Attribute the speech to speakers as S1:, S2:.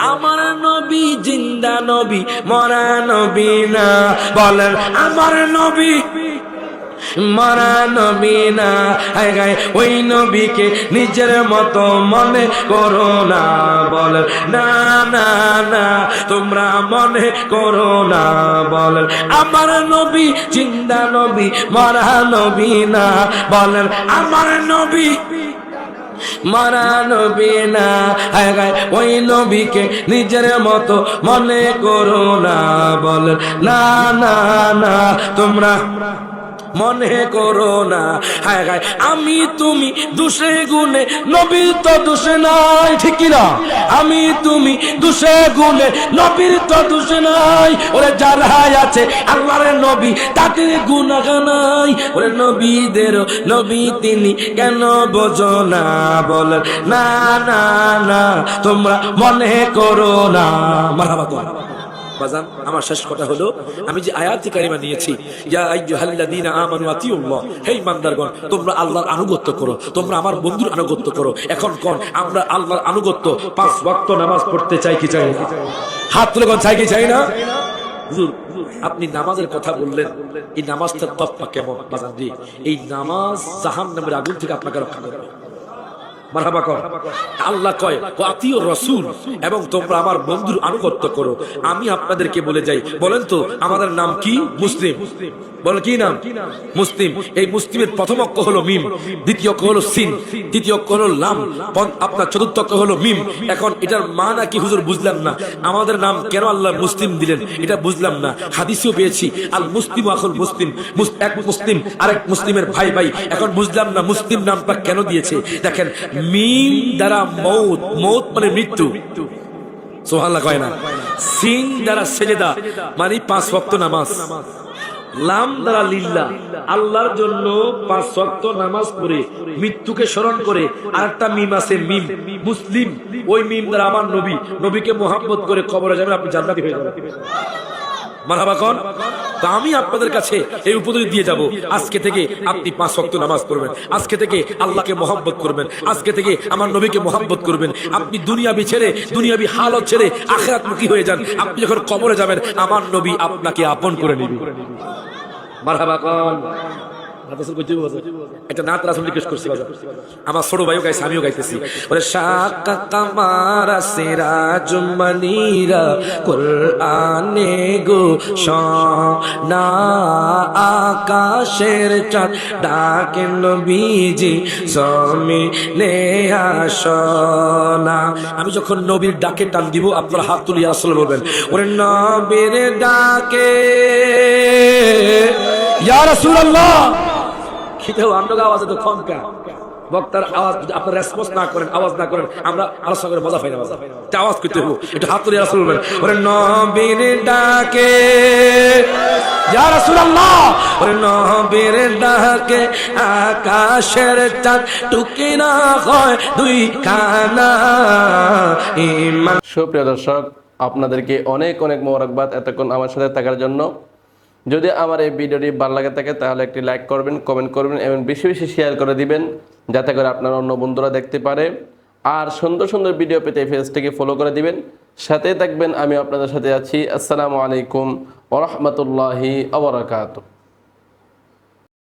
S1: আমার নবী জিন্দা নবী, মরা নবী না। বলেন, আমার নবী মরা নবী না। গায়, ওই নবীকে নিজের মতো মনে করো না। বলেন, না না না, তোমরা মনে করো না। বলেন, আমার নবী জিন্দা নবী, মরা নবী না। বলেন, আমার নবী মারা না। ওই নবীকে নিজের মতো মনে করো না, বল। না না না, তোমরা মনে করো না। হায় গায় আমি তুমি দুষে গুনে নবী তো দুষে নাই ঠিক কি না আমি তুমি দুষে গুনে নবীর তো দোষে নাই। ওরে যার হাই আছে, আল্লাহর নবী, তাদের গুণাগানাই ওরে নবীদের, নবী তিনি কেন বোঝো না? বলেন না না না, তোমরা মনে করো না। মারাবা কর বাজান, আমার শেষ কথা হলো, আমি যে আয়াতি কারিমা নিয়েছি হে ইমানদারগণ তোমরা আল্লাহর আনুগত্য করো, তোমরা আমার বন্ধুর আনুগত্য করো। এখন কোন, আমরা আল্লাহর আনুগত্য পাঁচ ওয়াক্ত নামাজ পড়তে চাই কি চাই হাত তুলে কোন, চাই কি চাই না? আপনি নামাজের কথা বললেন, এই নামাজটার তত্ত্ব কেমন? বাজান এই নামাজ জাহান্নামের আগুন থেকে আপনাকে রক্ষা করবে। মারহাবা কর। আল্লাহ কয় আতিও রসুল, এবং তোমরা আমার বন্ধুর আনুগত্য করো। আমি আপনাদেরকে বলে যাই। বলেন তো, আমাদের নাম কি? মুসলিম। কি নাম? মুসলিম। এই মুসলিমের প্রথম অক্ষ হলো মিম, দ্বিতীয় অক্ষ হলো সিন, তৃতীয় অক্ষ হলো লাম আপনার চতুর্থ অক্ষ হলো মিম। এখন এটার মানা কি হুজুর বুঝলাম না। আমাদের নাম কেন আল্লাহ মুসলিম দিলেন, এটা বুঝলাম না। হাদিসেও পেয়েছি, আল মুসলিম আখুল মুসলিম, মুস- এক মুসলিম, আরেক মুসলিমের ভাই ভাই এখন বুঝলাম না মুসলিম নামটা কেন দিয়েছে। দেখেন মিম দ্বারা মৌত মৌত মানে মৃত্যু। সোহাল্লা কয় না। সিন দ্বারা সেজেদা মানে পাঁচ ভক্ত নামাজ। লাম দ্বারা লিল্লা, আল্লাহর জন্য পাঁচ ওয়াক্ত নামাজ পড়ে, মৃত্যুকে স্মরণ করে। আরেকটা মিম আছে, মিম, মুসলিম। ওই মিম দ্বারা আমার নবী, নবীকে মোহাম্মত করে কবরে যাবেন আপনি জান্নাতি হয়ে যাবেন। মারহাবা কন? তো আমি আপনাদের কাছে এই উপদেশ দিয়ে যাব। আজকে থেকে আপনি পাঁচ শক্ত নামাজ পড়বেন। আজকে থেকে আল্লাহকে মহব্বত করবেন। আজকে থেকে আমার নবীকে মহব্বত করবেন। আপনি দুনিয়াবি ছেড়ে, দুনিয়াবি হালত ছেড়ে আখেরাত মুখী হয়ে যান। আপনি যখন কবরে যাবেন, আমার নবী আপনাকে আপন করে নেবেন মারহাবা আমার ছোট ভাইও গাইছে, আমিও গাইতেছি। কুরআনে গো না আকাশের চাঁদ ডাকে নবীজি জমিনে আসনা। আমি যখন নবীর ডাকে টান দিব, আপনার হাত তুলিয়ে আসলে বলবেন। ওরে নবীর ডাকে। ইয়া রাসূলুল্লাহ! খিদেও আমরা আওয়াজ তো কম কা বক্তার আওয়াজ যদি আপনার রেসপন্স না করেন, আওয়াজ না করেন, আমরা আলোচনা করে মজা পাই না, মজা এটা আওয়াজ করতে হব। একটু হাত তুলে রাসূল বলবেন, ওরে নবীর ডাকে, ইয়া রাসূলুল্লাহ, ওরে নবীর ডাকে, আকাশের চাঁদ টুকি না হয় দুই খানা ইমান
S2: সুপ্রিয় দর্শক, আপনাদেরকে অনেক অনেক মোবারকবাদ এতক্ষণ আমার সাথে থাকার জন্য। যদি আমার এই ভিডিওটি ভালো লাগে থাকে, তাহলে একটি লাইক করবেন কমেন্ট করবেন এবং বেশি বেশি শেয়ার করে দিবেন, যাতে করে আপনার অন্য বন্ধুরা দেখতে পারে। আর সুন্দর সুন্দর ভিডিও পেতে এই পেজটিকে ফলো করে দিবেন। সাথে থাকবেন আমি আপনাদের সাথে আছি। আসসালামু আলাইকুম ওরহমতুল্লাহি আবরাকাত